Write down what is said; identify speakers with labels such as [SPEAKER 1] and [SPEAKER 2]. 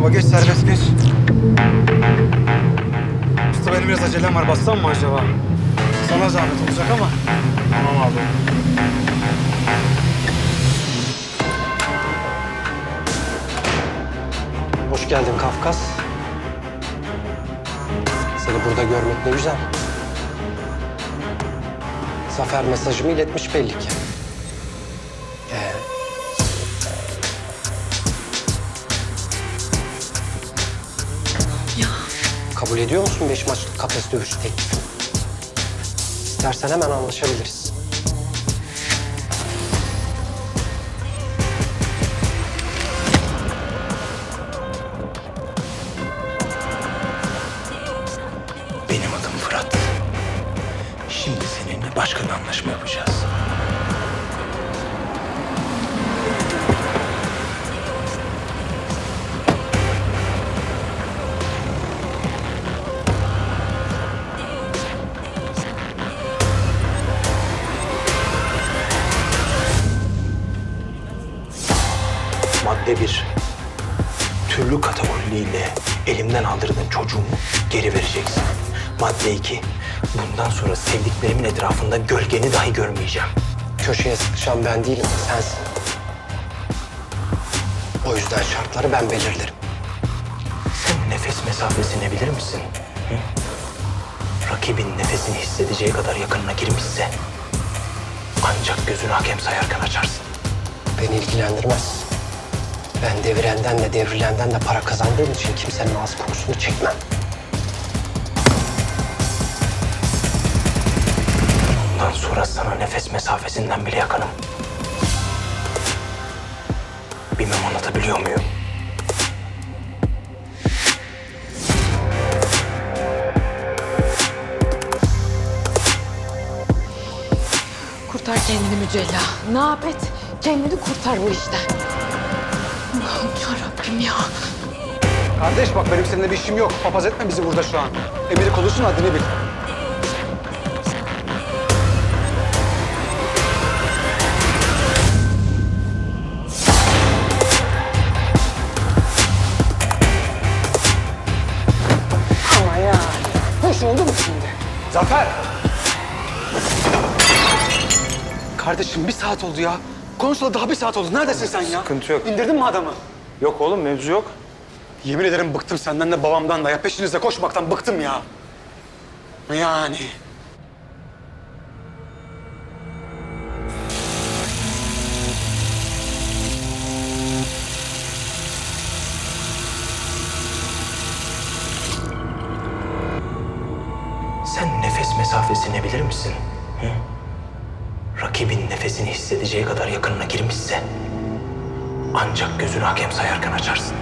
[SPEAKER 1] baba geç serbest geç. Usta benim biraz acelem var bassam mı acaba? Sana zahmet olacak ama. Tamam abi.
[SPEAKER 2] Hoş geldin Kafkas. Seni burada görmek ne güzel. Zafer mesajımı iletmiş belli ki. Ee, kabul ediyor musun beş maçlık kafes dövüşü teklifini? İstersen hemen anlaşabiliriz.
[SPEAKER 3] Benim adım Fırat. Şimdi seninle başka bir anlaşma yapacağız. Madde bir. Türlü kategoriyle elimden aldırdığın çocuğumu geri vereceksin. Madde iki. Bundan sonra sevdiklerimin etrafında gölgeni dahi görmeyeceğim.
[SPEAKER 2] Köşeye sıkışan ben değilim, sensin. O yüzden şartları ben belirlerim.
[SPEAKER 3] Sen nefes mesafesini bilir misin? Hı? Rakibin nefesini hissedeceği kadar yakınına girmişse ancak gözünü hakem sayarken açarsın.
[SPEAKER 2] Beni ilgilendirmez. Ben devirenden de devrilenden de para kazandığım için kimsenin ağız kokusunu çekmem.
[SPEAKER 3] Bundan sonra sana nefes mesafesinden bile yakınım. Bilmem anlatabiliyor muyum?
[SPEAKER 4] Kurtar kendini Mücella. Ne yap et? Kendini kurtar bu işten. Allah'ım yarabbim ya.
[SPEAKER 1] Kardeş bak benim seninle bir işim yok. Papaz etme bizi burada şu an. Emiri konuşsun haddini bil. Ama yani. Hoş oldu mu şimdi? Zafer! Kardeşim bir saat oldu ya. Konuşula daha bir saat oldu. Neredesin sen ya?
[SPEAKER 5] Sıkıntı yok.
[SPEAKER 1] İndirdin mi adamı?
[SPEAKER 5] Yok oğlum mevzu yok.
[SPEAKER 1] Yemin ederim bıktım senden de babamdan da ya. Peşinizde koşmaktan bıktım ya. Yani.
[SPEAKER 3] Sen nefes mesafesini bilir misin? Hı? Rakibin nefesini hissedeceği kadar yakınına girmişse ancak gözünü hakem sayarken açarsın.